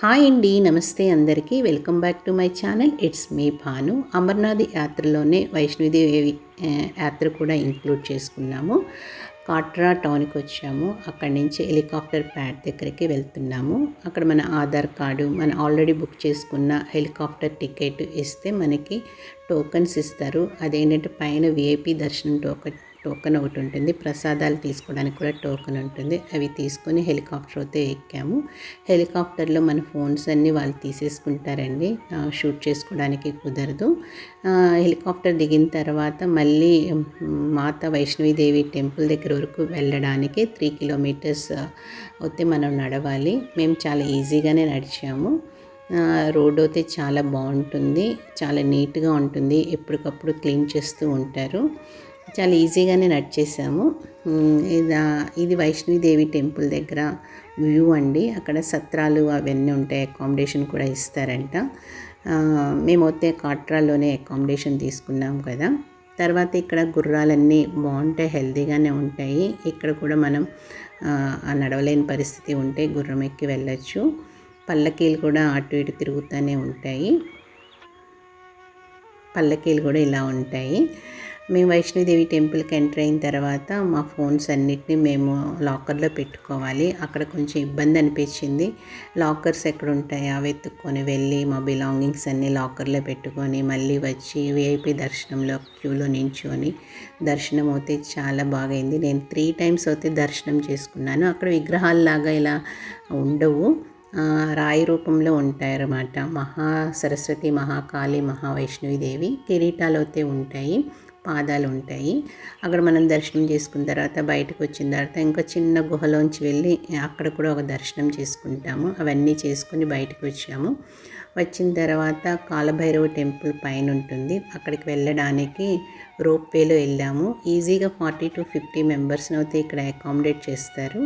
Hi అండి నమస్తే అందరికీ. Welcome back to my channel. It's me Bhanu. Amarnath యాత్రలోనే వైష్ణోదేవి యాత్ర కూడా ఇంక్లూడ్ చేసుకున్నాము. కాట్రా టౌన్కి వచ్చాము. అక్కడి నుంచి హెలికాప్టర్ ప్యాడ్ దగ్గరికి వెళ్తున్నాము. అక్కడ మన ఆధార్ కార్డు మన ఆల్రెడీ బుక్ చేసుకున్న హెలికాప్టర్ టికెట్ ఇస్తే మనకి టోకన్స్ ఇస్తారు. అదేంటంటే పైన విఐపి దర్శనం టోకన్ టోకెన్ ఒకటి ఉంటుంది. ప్రసాదాలు తీసుకోవడానికి కూడా టోకెన్ ఉంటుంది. అవి తీసుకొని హెలికాప్టర్ అయితే ఎక్కాము. హెలికాప్టర్లో మన ఫోన్స్ అన్నీ వాళ్ళు తీసేసుకుంటారండి. షూట్ చేసుకోవడానికి కుదరదు. హెలికాప్టర్ దిగిన తర్వాత మళ్ళీ మాత వైష్ణవీదేవి టెంపుల్ దగ్గర వరకు వెళ్ళడానికి త్రీ కిలోమీటర్స్ అయితే మనం నడవాలి. మేము చాలా ఈజీగానే నడిచాము. రోడ్ అయితే చాలా బాగుంటుంది. చాలా నీట్గా ఉంటుంది. ఎప్పటికప్పుడు క్లీన్ చేస్తూ ఉంటారు. చాలా ఈజీగానే నడిచేసాము. ఇది ఇది టెంపుల్ దగ్గర వ్యూ అండి. అక్కడ సత్రాలు అవన్నీ ఉంటాయి అకామిడేషన్ కూడా ఇస్తారంట. మేము మేమైతే కాట్రాలోనే అకామిడేషన్ తీసుకున్నాం కదా. తర్వాత ఇక్కడ గుర్రాలన్నీ బాగుంటాయి హెల్తీగానే ఉంటాయి. ఇక్కడ కూడా మనం ఆ, నడవలేని పరిస్థితి ఉంటే గుర్రం ఎక్కి వెళ్ళచ్చు. పల్లకీలు కూడా అటు ఇటు తిరుగుతూనే ఉంటాయి. పల్లకీలు కూడా ఇలా ఉంటాయి. మేము వైష్ణోదేవి టెంపుల్కి ఎంటర్ అయిన తర్వాత మా ఫోన్స్ అన్నిటినీ మేము లాకర్లో పెట్టుకోవాలి. అక్కడ కొంచెం ఇబ్బంది అనిపించింది. లాకర్స్ ఎక్కడ ఉంటాయో అవి ఎత్తుక్కొని వెళ్ళి మా బిలాంగింగ్స్ అన్నీ లాకర్లో పెట్టుకొని మళ్ళీ వచ్చి విఐపి దర్శనంలో క్యూలో నించుకొని దర్శనం అయితే చాలా బాగైంది. నేను త్రీ టైమ్స్ అయితే దర్శనం చేసుకున్నాను. అక్కడ విగ్రహాలలాగా ఇలా ఉండవు. రాయి రూపంలో ఉంటాయన్నమాట. మహా సరస్వతి మహాకాళి మహావైష్ణవిదేవి కిరీటాలు అయితే ఉంటాయి. పాదాలు ఉంటాయి అక్కడ మనం దర్శనం చేసుకున్న తర్వాత బయటకు వచ్చిన తర్వాత ఇంకా చిన్న గుహలోంచి వెళ్ళి అక్కడ కూడా ఒక దర్శనం చేసుకుంటాము. అవన్నీ చేసుకుని బయటకు వచ్చాము. వచ్చిన తర్వాత కాలభైరవ టెంపుల్ పైన ఉంటుంది అక్కడికి వెళ్ళడానికి రోప్ వేలో వెళ్ళాము. ఈజీగా ఫార్టీ టు ఫిఫ్టీ మెంబర్స్ని అయితే ఇక్కడ అకామిడేట్ చేస్తారు.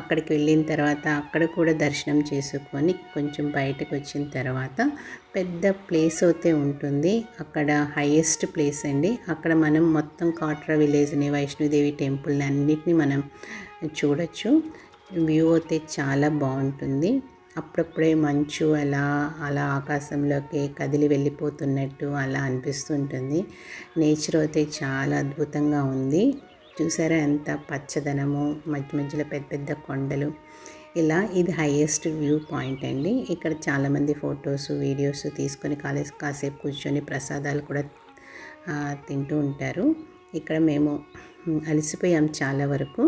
అక్కడికి వెళ్ళిన తర్వాత అక్కడ కూడా దర్శనం చేసుకొని కొంచెం బయటకు వచ్చిన తర్వాత పెద్ద ప్లేస్ అయితే ఉంటుంది. అక్కడ హైయెస్ట్ ప్లేస్ అండి. అక్కడ మనం మొత్తం కాట్రా విలేజ్ని వైష్ణోదేవి టెంపుల్ని అన్నిటిని మనం చూడొచ్చు. వ్యూ అయితే చాలా బాగుంటుంది. అప్పుడప్పుడే మంచు అలా అలా ఆకాశంలోకి కదిలి వెళ్ళిపోతున్నట్టు అలా అనిపిస్తుంటుంది. నేచర్ అయితే చాలా అద్భుతంగా ఉంది. చూసారా ఎంత పచ్చదనము మధ్య మధ్యలో పెద్ద పెద్ద కొండలు. ఇలా ఇది హైయెస్ట్ వ్యూ పాయింట్ అండి. ఇక్కడ చాలామంది ఫొటోస్ వీడియోస్ తీసుకొని కాలేజ్ కాసేపు కూర్చొని ప్రసాదాలు కూడా తింటూ ఉంటారు. ఇక్కడ మేము అలసిపోయాం చాలా వరకు.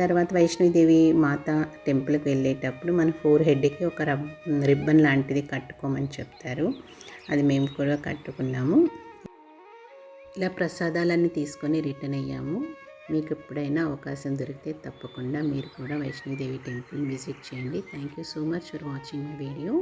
తర్వాత వైష్ణోదేవి మాత టెంపుల్కి వెళ్ళేటప్పుడు మన ఫోర్ హెడ్కి ఒక రబ్ రిబ్బన్ లాంటిది కట్టుకోమని చెప్తారు. అది మేము కూడా కట్టుకున్నాము. ఇలా ప్రసాదాలన్నీ తీసుకొని రిటర్న్ అయ్యాము. మీకు ఎప్పుడైనా అవకాశం దొరికితే తప్పకుండా మీరు కూడా వైష్ణోదేవి టెంపుల్ విజిట్ చేయండి. Thank you so much for watching my video